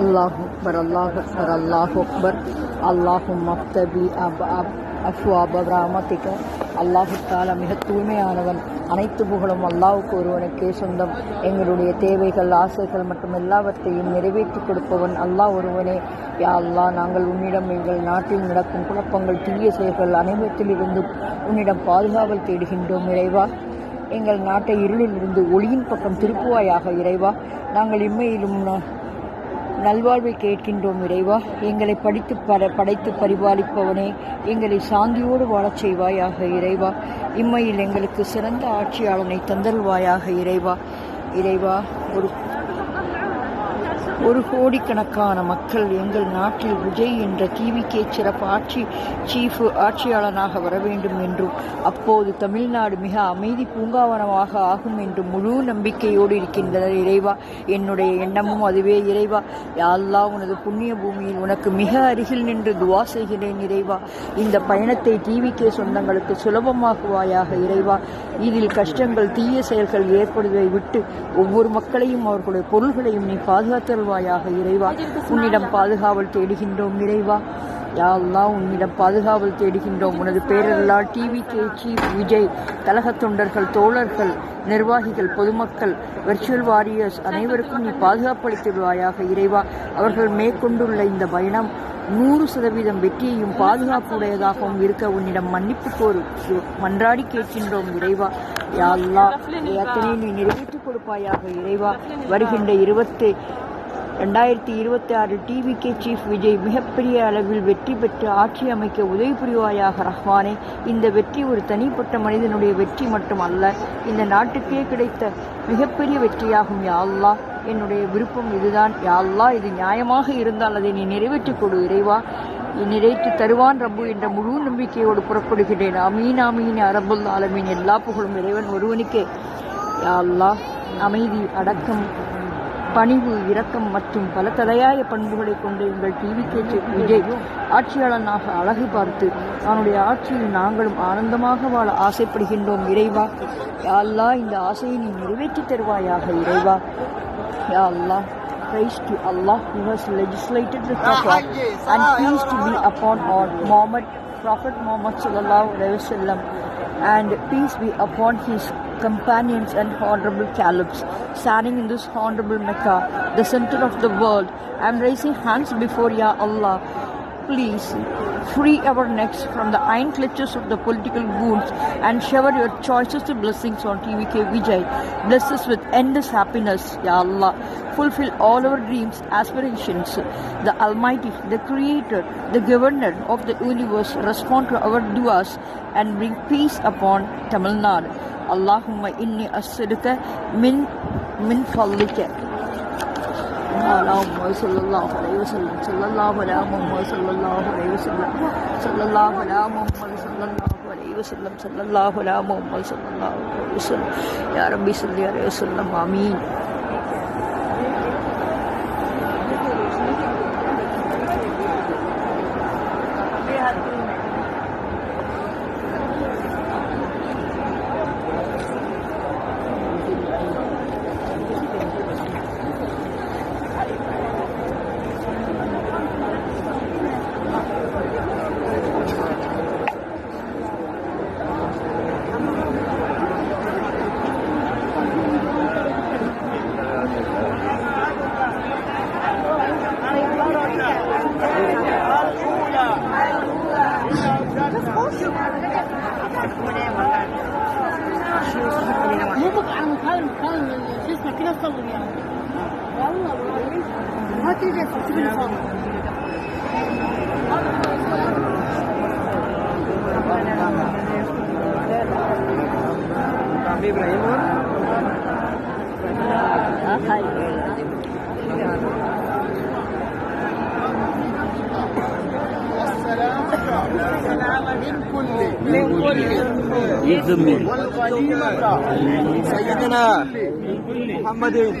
الله أكبر الله أكبر الله أكبر اللهم افتبي أب أب அஃப்வாப ராமத்திக அல்லாஹு தாலா மிக தூய்மையானவன் அனைத்து புகழும் அல்லாஹுக்கு ஒருவனுக்கே சொந்தம் எங்களுடைய தேவைகள் ஆசைகள் மற்றும் எல்லாவற்றையும் நிறைவேற்றி கொடுப்பவன் அல்லாஹ் ஒருவனே யா அல்லாஹ் நாங்கள் உன்னிடம் எங்கள் நாட்டில் நடக்கும் குழப்பங்கள் தீய செயல்கள் அனைவற்றிலிருந்தும் உன்னிடம் பாதுகாவல் தேடுகின்றோம் இறைவா எங்கள் நாட்டை இருளிலிருந்து ஒளியின் பக்கம் திருப்புவாயாக இறைவா. நாங்கள் இம்மையிலும் நல்வாழ்வை கேட்கின்றோம் இறைவா. எங்களை படித்து பர படைத்து பரிபாலிப்பவனே எங்களை சாந்தியோடு வாழச் செய்வாயாக இறைவா. இம்மையில் எங்களுக்கு சிறந்த ஆட்சியாளனை தந்தருவாயாக இறைவா. இறைவா ஒரு ஒரு கோடிக்கணக்கான மக்கள் எங்கள் நாட்டில் விஜய் என்ற டிவிக்கே சிறப்பு ஆட்சி சீஃப் ஆட்சியாளனாக வர வேண்டும் என்றும் அப்போது தமிழ்நாடு மிக அமைதி பூங்காவனமாக ஆகும் என்று முழு நம்பிக்கையோடு இருக்கின்றனர் இறைவா. என்னுடைய எண்ணமும் அதுவே இறைவா. யாழ்லா உனது புண்ணிய பூமியில் உனக்கு மிக அருகில் நின்று துவா செய்கிறேன் இறைவா. இந்த பயணத்தை டிவிக்கே சொந்தங்களுக்கு சுலபமாக்குவாயாக இறைவா. இதில் கஷ்டங்கள் தீய செயல்கள் ஏற்படுவதை விட்டு ஒவ்வொரு மக்களையும் அவர்களுடைய பொருள்களையும் நீ பாதுகாத்தல் பாதுகாத்தருவாயாக இறைவா. உன்னிடம் பாதுகாவல் தேடுகின்றோம் இறைவா. யா உன்னிடம் பாதுகாவல் தேடுகின்றோம். உனது பேரல்லா டிவி கே சீஃப் விஜய் கழக தொண்டர்கள் தோழர்கள் நிர்வாகிகள் பொதுமக்கள் வெர்ச்சுவல் வாரியர்ஸ் அனைவருக்கும் நீ பாதுகாப்பளித்திடுவாயாக இறைவா. அவர்கள் மேற்கொண்டுள்ள இந்த பயணம் நூறு சதவீதம் வெற்றியையும் பாதுகாப்புடையதாகவும் இருக்க உன்னிடம் மன்னிப்பு கோரு மன்றாடி கேட்கின்றோம் இறைவா. யா அல்லாஹ் நீ நிறைவேற்றிக் கொடுப்பாயாக இறைவா. வருகின்ற இருபத்தி ரெண்டாயிரத்தி இருபத்தி ஆறு டிவிகே சீஃப் விஜய் மிகப்பெரிய அளவில் வெற்றி பெற்று ஆட்சி அமைக்க உதவி புரிவாயாக ரஹ்மானே. இந்த வெற்றி ஒரு தனிப்பட்ட மனிதனுடைய வெற்றி மட்டுமல்ல இந்த நாட்டுக்கே கிடைத்த மிகப்பெரிய வெற்றியாகும் யா என்னுடைய விருப்பம் இதுதான் யா இது நியாயமாக இருந்தால் அதை நீ நிறைவேற்றிக் கொடு இறைவா. நீ தருவான் ரப்பு என்ற முழு நம்பிக்கையோடு புறப்படுகிறேன். அமீன் அமீன் அரபுல் ஆலமீன். எல்லா புகழும் இறைவன் ஒருவனுக்கே. யா அமைதி அடக்கம். பணிவு இரக்கம் மற்றும் பல தலையாய பண்புகளை கொண்ட எங்கள் டிவி கேச்சு விஜய் ஆட்சியாளனாக அழகு பார்த்து அவனுடைய ஆட்சியில் நாங்களும் ஆனந்தமாக வாழ ஆசைப்படுகின்றோம் இறைவா. யா அல்லாஹ் இந்த ஆசையை நீ நிறைவேற்றி தருவாயாக இறைவா. யா அல்லாஹ் Praise to Allah who has legislated the taqwa and peace to be upon our Muhammad, Prophet Muhammad sallallahu alaihi wasallam. And peace be upon his companions and honorable caliphs standing in this honorable Mecca, the center of the world. I am raising hands before Ya Allah. Please free our necks from the iron clutches of the political goons and shower your choicest blessings on TVK Vijay. Bless us with endless happiness, Ya Allah. Fulfill all our dreams, aspirations. The Almighty, the Creator, the Governor of the universe respond to our duas and bring peace upon Tamil Nadu. Allahumma inni as'aluka min min fadlika. على محمد صلى الله عليه وسلم صلى الله على محمد صلى الله عليه وسلم صلى الله على محمد صلى الله عليه وسلم صلى الله على محمد صلى الله عليه وسلم يا ربي صل عليه وسلم آمين صور يعني والله العظيم ما تيجي تسيب لي صور والغنيمة سيدنا محمد